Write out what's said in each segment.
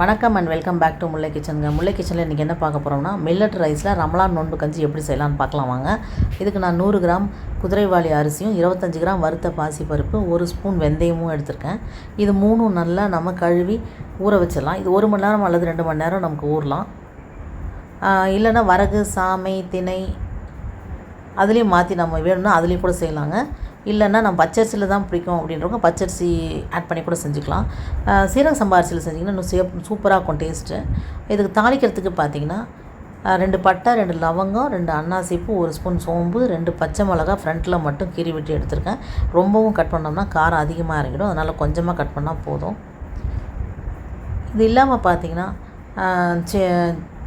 வணக்கம் and welcome back to Mullai கிச்சனுங்க Mullai கிச்சனில் இன்றைக்கி என்ன பார்க்க போகிறோம்னா மில்லட் ரைஸில் ரமலான் நோன்பு கஞ்சி எப்படி செய்யலாம்னு பார்க்கலாம் வாங்க. இதுக்கு நான் நூறு கிராம் குதிரைவாளி அரிசியும் இருபத்தஞ்சி கிராம் வறுத்த பாசிப்பருப்பு ஒரு ஸ்பூன் வெந்தயமும் எடுத்திருக்கேன். இது மூணும் நல்லா நம்ம கழுவி ஊற வச்சிடலாம். இது ஒரு மணி நேரம் அல்லது ரெண்டு மணி நேரம் நமக்கு ஊறலாம். இல்லைன்னா வரகு சாமை திணை அதுலேயும் மாற்றி நம்ம வேணும்னா அதுலேயும் கூட செய்யலாங்க. இல்லைன்னா நம்ம பச்சரிசியில் தான் பிடிக்கும் அப்படின்றவங்க பச்சரிசி ஆட் பண்ணி கூட செஞ்சுக்கலாம். சீரக சம்பா அரிசியில் செஞ்சிங்கன்னா இன்னும் சே சூப்பராக இருக்கும் டேஸ்ட்டு இதுக்கு தாளிக்கிறதுக்கு பார்த்தீங்கன்னா ரெண்டு பட்டை ரெண்டு லவங்கம் ரெண்டு அன்னாசிப்பூ ஒரு ஸ்பூன் சோம்பு ரெண்டு பச்சை மிளகா ஃப்ரண்ட்டில் மட்டும் கீறி விட்டு எடுத்திருக்கேன். ரொம்பவும் கட் பண்ணோம்னா காரம் அதிகமாக இறங்கிடும் அதனால் கொஞ்சமாக கட் பண்ணால் போதும். இது இல்லாமல் பார்த்தீங்கன்னா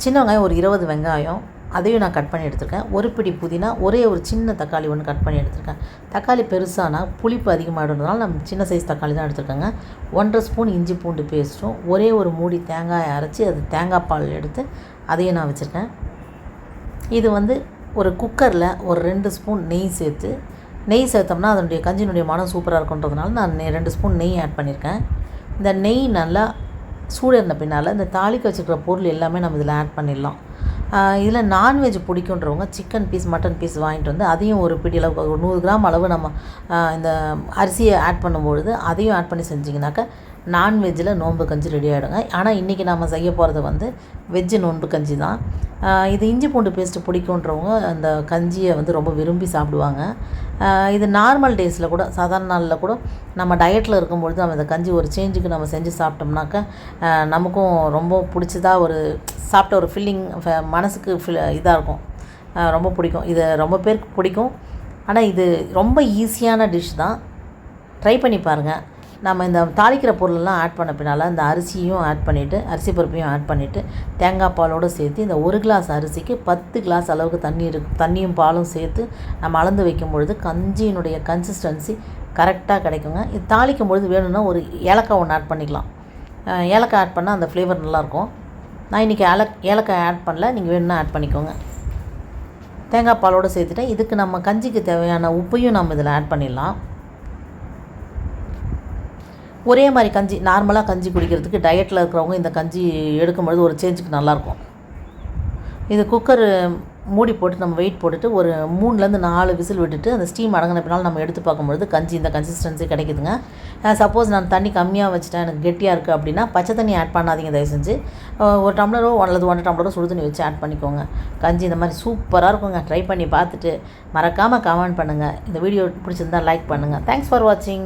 சின்ன வெங்காயம் ஒரு இருபது வெங்காயம். அதையும் நான் கட் பண்ணி எடுத்திருக்கேன். ஒரு பிடி புதினா ஒரே ஒரு சின்ன தக்காளி ஒன்று கட் பண்ணி எடுத்திருக்கேன். தக்காளி பெருசானால் புளிப்பு அதிகமாகிடுறதுனால நம்ம சின்ன சைஸ் தக்காளி தான் எடுத்திருக்கேங்க. ஒன்றரை ஸ்பூன் இஞ்சி பூண்டு பேஸ்ட்டும் ஒரே ஒரு மூடி தேங்காயை அரைச்சி அது தேங்காய் பால் எடுத்து அதையும் நான் வச்சுருக்கேன். இது வந்து ஒரு குக்கரில் ஒரு ரெண்டு ஸ்பூன் நெய் சேர்த்து நெய் சேர்த்தோம்னா அதனுடைய கஞ்சினுடைய மனம் சூப்பராக இருக்குன்றதுனால நான் நெ- ரெண்டு ஸ்பூன் நெய் ஆட் பண்ணியிருக்கேன் இந்த நெய் நல்லா சூடேறின பின்னால் இந்த தாளிக்க வச்சுருக்கிற பொருள் எல்லாமே நம்ம இதில் ஆட் பண்ணிடலாம். இதில் நான்வெஜ் பிடிக்குன்றவங்க சிக்கன் பீஸ் மட்டன் பீஸ் வாங்கிட்டு வந்து அதையும் ஒரு பிடி அளவுக்கு ஒரு நூறு கிராம் அளவு நம்ம இந்த அரிசியை ஆட் பண்ணும்பொழுது அதையும் ஆட் பண்ணி செஞ்சிங்கனாக்கா நான்வெஜ்ஜில் நோன்பு கஞ்சி ரெடி ஆகிடுங்க ஆனால் இன்றைக்கி நம்ம செய்ய போகிறது வந்து வெஜ்ஜு நோன்பு கஞ்சி தான். இது இஞ்சி பூண்டு பேஸ்ட்டு பிடிக்குன்றவங்க அந்த கஞ்சியை வந்து ரொம்ப விரும்பி சாப்பிடுவாங்க. இது நார்மல் டேஸில் கூட சாதாரண நாளில் கூட நம்ம டயட்டில் இருக்கும்பொழுது நம்ம இந்த கஞ்சி ஒரு சேஞ்சுக்கு நம்ம செஞ்சு சாப்பிட்டோம்னாக்கா நமக்கும் ரொம்ப பிடிச்சதாக ஒரு சாப்பிட்ட ஒரு ஃபீலிங் மனசுக்கு ஃபில் இதாக இருக்கும். ரொம்ப பிடிக்கும். இது ரொம்ப பேருக்கு பிடிக்கும். ஆனால் இது ரொம்ப ஈஸியான டிஷ் தான். ட்ரை பண்ணி பாருங்கள் நம்ம இந்த தாளிக்கிற பொருளெல்லாம் ஆட் பண்ண பின்னால் இந்த அரிசியும் ஆட் பண்ணிவிட்டு அரிசி பருப்பையும் ஆட் பண்ணிவிட்டு தேங்காய் பாலோடு சேர்த்து இந்த ஒரு கிளாஸ் அரிசிக்கு பத்து கிளாஸ் அளவுக்கு தண்ணி இருக்கு தண்ணியும் பாலும் சேர்த்து நம்ம அளந்து வைக்கும் பொழுது கஞ்சியினுடைய கன்சிஸ்டன்சி கரெக்டாக கிடைக்குங்க. இது தாளிக்கும் பொழுது வேணும்னா ஒரு ஏலக்காய் ஒன்று ஆட் பண்ணிக்கலாம். ஏலக்காய் ஆட் பண்ணால் அந்த ஃப்ளேவர் நல்லாயிருக்கும் நான் இன்றைக்கி ஏல ஏலக்காய் ஆட் பண்ணல நீங்கள் வேணும்னா ஆட் பண்ணிக்கோங்க. தேங்காய் பாலோடு சேர்த்துட்டேன். இதுக்கு நம்ம கஞ்சிக்கு தேவையான உப்பையும் நம்ம இதில் ஆட் பண்ணிடலாம். ஒரே மாதிரி கஞ்சி நார்மலாக கஞ்சி குடிக்கிறதுக்கு டயட்டில் இருக்கிறவங்க இந்த கஞ்சி எடுக்கும்பொழுது ஒரு சேஞ்சுக்கு நல்லாயிருக்கும். இது குக்கர் மூடி போட்டு நம்ம வெயிட் போட்டுட்டு ஒரு மூணுலேருந்து நாலு விசில் விட்டுட்டு அந்த ஸ்டீம் அடங்கின பின்னால் நம்ம எடுத்து பார்க்கும்பொழுது கஞ்சி இந்த கன்சிஸ்டன்சி கிடைக்குதுங்க. சப்போஸ் நான் தண்ணி கம்மியாக வச்சுட்டேன் எனக்கு கெட்டியாக இருக்குது அப்படின்னா பச்சை தண்ணி ஆட் பண்ணாதீங்க தயவு செஞ்சு. ஒரு டம்ளரோ அல்லது ஒன்றரை டம்ளரோ சுடு தண்ணி வச்சு ஆட் பண்ணிக்கோங்க. கஞ்சி இந்த மாதிரி சூப்பராக இருக்குங்க. ட்ரை பண்ணி பார்த்துட்டு மறக்காமல் கமெண்ட் பண்ணுங்கள் இந்த வீடியோ பிடிச்சிருந்தா லைக் பண்ணுங்கள் தேங்க்ஸ் ஃபார் வாட்சிங்